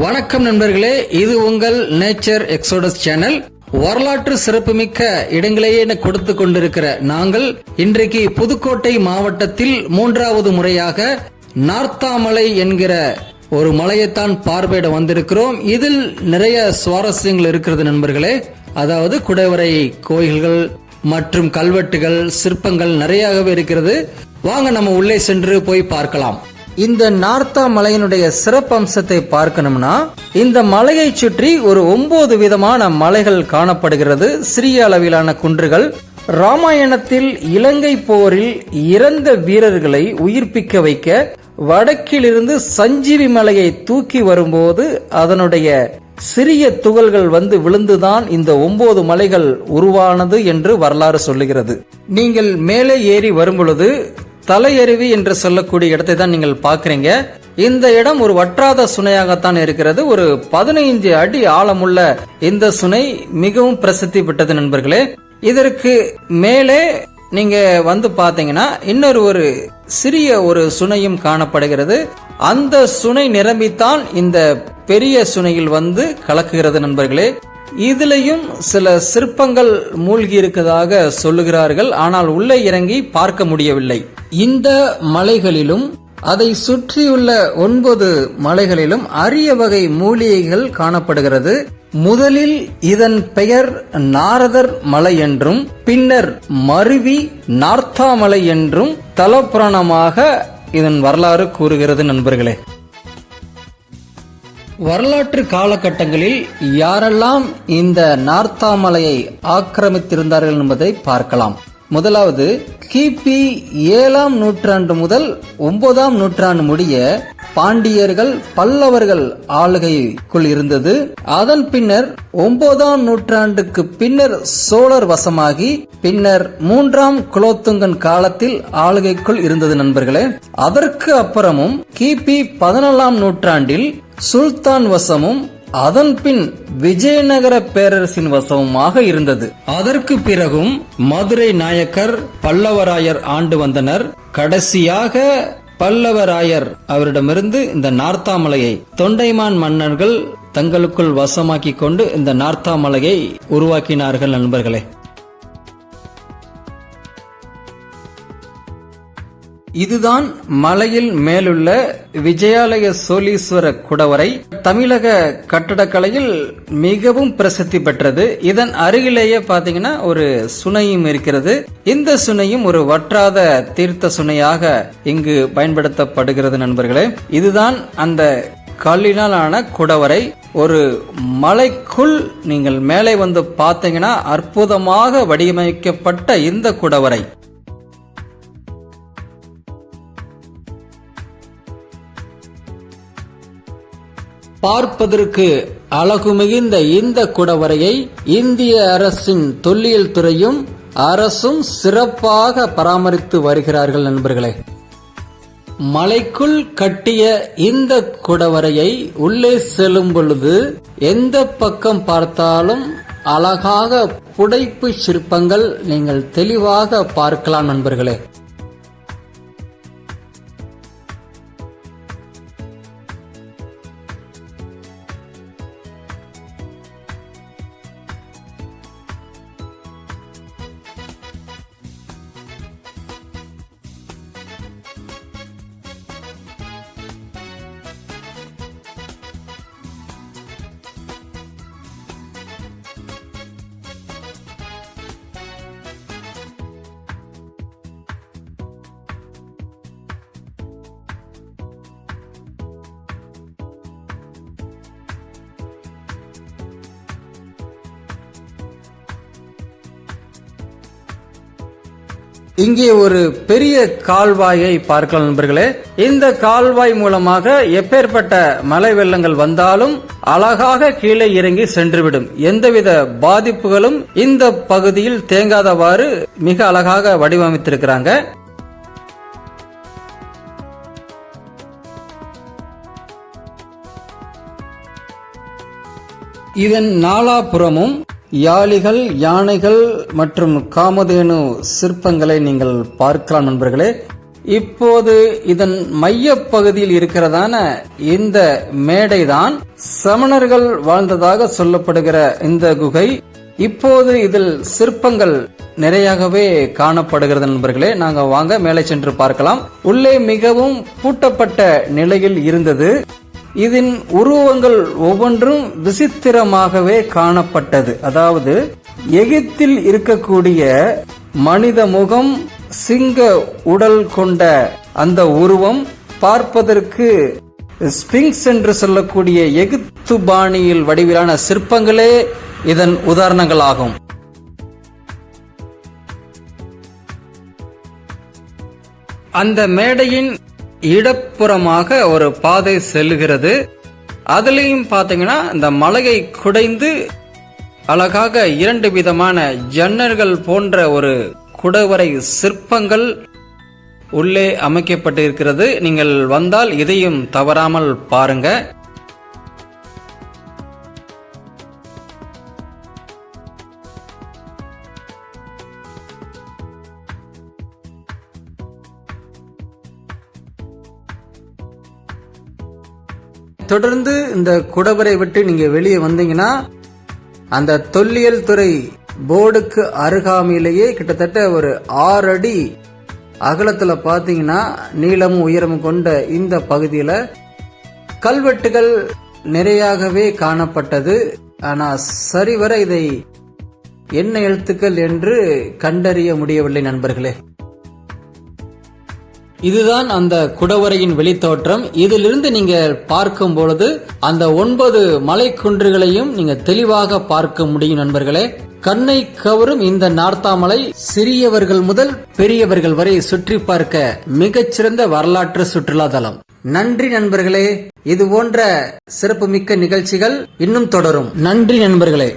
வணக்கம் நண்பர்களே இது உங்கள் நேச்சர் எக்ஸோடஸ் சேனல். வரலாற்று சிறப்புமிக்க இடங்களையே கொடுத்து கொண்டிருக்கிற நாங்கள் இன்றைக்கு புதுக்கோட்டை மாவட்டத்தில் மூன்றாவது முறையாக நார்த்தாமலை என்கிற ஒரு மலையைத்தான் பார்வையிட வந்திருக்கிறோம். இதில் நிறைய சுவாரஸ்யங்கள் இருக்கிறது நண்பர்களே. அதாவது குடைவரை கோயில்கள் மற்றும் கல்வெட்டுகள் சிற்பங்கள் நிறையாகவே இருக்கிறது. வாங்க நம்ம உள்ளே சென்று போய் பார்க்கலாம். இந்த நார்த்தா மலையினுடைய சிறப்பம்சத்தை பார்க்கணும்னா இந்த மலையை சுற்றி ஒரு ஒன்பது விதமான மலைகள் காணப்படுகிறது. சிறிய அளவிலான குன்றுகள் ராமாயணத்தில் இலங்கை போரில் இறந்த வீரர்களை உயிர்ப்பிக்க வைக்க வடக்கிலிருந்து சஞ்சீவி மலையை தூக்கி வரும்போது அதனுடைய சிறிய துகள்கள் வந்து விழுந்துதான் இந்த ஒன்பது மலைகள் உருவானது என்று வரலாறு சொல்லுகிறது. நீங்கள் மேலே ஏறி வரும்பொழுது தலையருவி என்று சொல்லக்கூடிய இடத்தை தான் நீங்கள் பார்க்குறீங்க. இந்த இடம் ஒரு வற்றாத சுனையாகத்தான் இருக்கிறது. ஒரு பதினைஞ்சு அடி ஆழமுள்ள இந்த சுனை மிகவும் பிரசித்தி பெற்றது நண்பர்களே. இதற்கு மேலே நீங்க வந்து பாத்தீங்கன்னா இன்னொரு ஒரு சிறிய ஒரு சுனையும் காணப்படுகிறது. அந்த சுனை நிரம்பித்தான் இந்த பெரிய சுனையில் வந்து கலக்குகிறது நண்பர்களே. இதுலயும் சில சிற்பங்கள் மூழ்கி இருக்கதாக சொல்லுகிறார்கள். ஆனால் உள்ளே இறங்கி பார்க்க முடியவில்லை. இந்த மலைகளிலும் அதை சுற்றியுள்ள ஒன்பது மலைகளிலும் அரிய வகை மூலிகைகள் காணப்படுகிறது. முதலில் இதன் பெயர் நாரதர் மலை என்றும் பின்னர் மருவி நார்த்தாமலை என்றும் தலப்புராணமாக இதன் வரலாறு கூறுகிறது நண்பர்களே. வரலாற்று காலகட்டங்களில் யாரெல்லாம் இந்த நார்த்தாமலையை ஆக்கிரமித்திருந்தார்கள் என்பதை பார்க்கலாம். முதலாவது கிபி ஏழாம் நூற்றாண்டு முதல் ஒன்பதாம் நூற்றாண்டு முடிய பாண்டியர்கள் பல்லவர்கள் ஆளுகைக்குள் இருந்தது. அதன் பின்னர் ஒன்பதாம் நூற்றாண்டுக்கு பின்னர் சோழர் வசமாகி பின்னர் மூன்றாம் குலோத்துங்கன் காலத்தில் ஆளுகைக்குள் இருந்தது நண்பர்களே. அதற்கு அப்புறமும் கிபி பதினேழாம் நூற்றாண்டில் சுல்தான் வசமும் அதன் பின் விஜயநகர பேரரசின் வசமுமாக இருந்தது. அதற்கு பிறகும் மதுரை நாயக்கர் பல்லவராயர் ஆண்டு வந்தனர். கடைசியாக பல்லவராயர் அவரிடமிருந்து இந்த நார்த்தாமலையை தொண்டைமான் மன்னர்கள் தங்களுக்குள் வசமாக்கி கொண்டு இந்த நார்த்தாமலையை உருவாக்கினார்கள் நண்பர்களே. இதுதான் மலையில் மேலுள்ள விஜயாலய சோலீஸ்வர குடவரை. தமிழக கட்டடக்கலையில் மிகவும் பிரசித்தி பெற்றது. இதன் அருகிலேயே பாத்தீங்கன்னா ஒரு சுனையும் இருக்கிறது. இந்த சுனையும் ஒரு வற்றாத தீர்த்த சுனையாக இங்கு பயன்படுத்தப்படுகிறது நண்பர்களே. இதுதான் அந்த கல்லினால் ஆன குடவரை. ஒரு மலைக்குள் நீங்கள் மேலே வந்து பார்த்தீங்கன்னா அற்புதமாக வடிவமைக்கப்பட்ட இந்த குடவரை. பார்ப்பதற்கு அழகு மிகுந்த இந்த குடவரையை இந்திய அரசின் தொல்லியல் துறையும் அரசும் சிறப்பாக பராமரித்து வருகிறார்கள் நண்பர்களே. மலைக்குள் கட்டிய இந்த குடவரையை உள்ளே செல்லும் பொழுது எந்த பக்கம் பார்த்தாலும் அழகாக புடைப்பு சிற்பங்கள் நீங்கள் தெளிவாக பார்க்கலாம் நண்பர்களே. இங்கே ஒரு பெரிய கால்வாயை பார்க்கலாம் நண்பர்களே. இந்த கால்வாய் மூலமாக எப்பேற்பட்ட மழை வெள்ளங்கள் வந்தாலும் அழகாக கீழே இறங்கி சென்றுவிடும். எந்தவித பாதிப்புகளும் இந்த பகுதியில் தேங்காதவாறு மிக அழகாக வடிவமைத்திருக்கிறாங்க. இதன் நாலாபுறமும் யாளிகள் யானைகள் மற்றும் காமதேனு சிற்பங்களை நீங்கள் பார்க்கலாம் நண்பர்களே. இப்போது இதன் மைய பகுதியில் இருக்கிறதான இந்த மேடைதான் சமணர்கள் வாழ்ந்ததாக சொல்லப்படுகிற இந்த குகை. இப்போது இதில் சிற்பங்கள் நிறையாகவே காணப்படுகிறது நண்பர்களே. நாங்க வாங்க மேலே சென்று பார்க்கலாம். உள்ளே மிகவும் பூட்டப்பட்ட நிலையில் இருந்தது. இதன் உருவங்கள் ஒவ்வொன்றும் விசித்திரமாகவே காணப்பட்டது. அதாவது எகிப்தில் இருக்கக்கூடிய மனித முகம் சிங்க உடல் கொண்ட அந்த உருவம் பார்ப்பதற்கு ஸ்பிங்ஸ் என்று சொல்லக்கூடிய எகிப்து பாணியில் வடிவிலான சிற்பங்களே இதன் உதாரணங்களாகும். அந்த மேடையின் இடப்புறமாக ஒரு பாதை செல்கிறது. அதுலேயும் பார்த்தீங்கன்னா இந்த மலையை குடைந்து அழகாக இரண்டு விதமான ஜன்னல்கள் போன்ற ஒரு குடவரை சிற்பங்கள் உள்ளே அமைக்கப்பட்டிருக்கிறது. நீங்கள் வந்தால் இதையும் தவறாமல் பாருங்கள் தொடர்ந்து இந்த குடவரை விட்டு நீங்க வெளியே வந்தீங்கன்னா அந்த தொல்லியல் துறை போர்டுக்கு அருகாமையிலேயே கிட்டத்தட்ட ஒரு ஆறு அடி அகலத்துல பாத்தீங்கன்னா நீளமும் உயரமும் கொண்ட இந்த பகுதியில கல்வெட்டுகள் நிறையாகவே காணப்பட்டது. ஆனா சரிவர இதை என்ன எழுத்துக்கள் என்று கண்டறிய முடியவில்லை நண்பர்களே. இதுதான் அந்த குடவரையின் வெளித்தோற்றம். இதிலிருந்து நீங்க பார்க்கும் பொழுது அந்த ஒன்பது மலை குன்றுகளையும் நீங்க தெளிவாக பார்க்க முடியும் நண்பர்களே. கண்ணை கவரும் இந்த நார்த்தாமலை சிறியவர்கள் முதல் பெரியவர்கள் வரை சுற்றி பார்க்க மிகச்சிறந்த வரலாற்று சுற்றுலா தலம். நன்றி நண்பர்களே. இது போன்ற சிறப்புமிக்க நிகழ்ச்சிகள் இன்னும் தொடரும். நன்றி நண்பர்களே.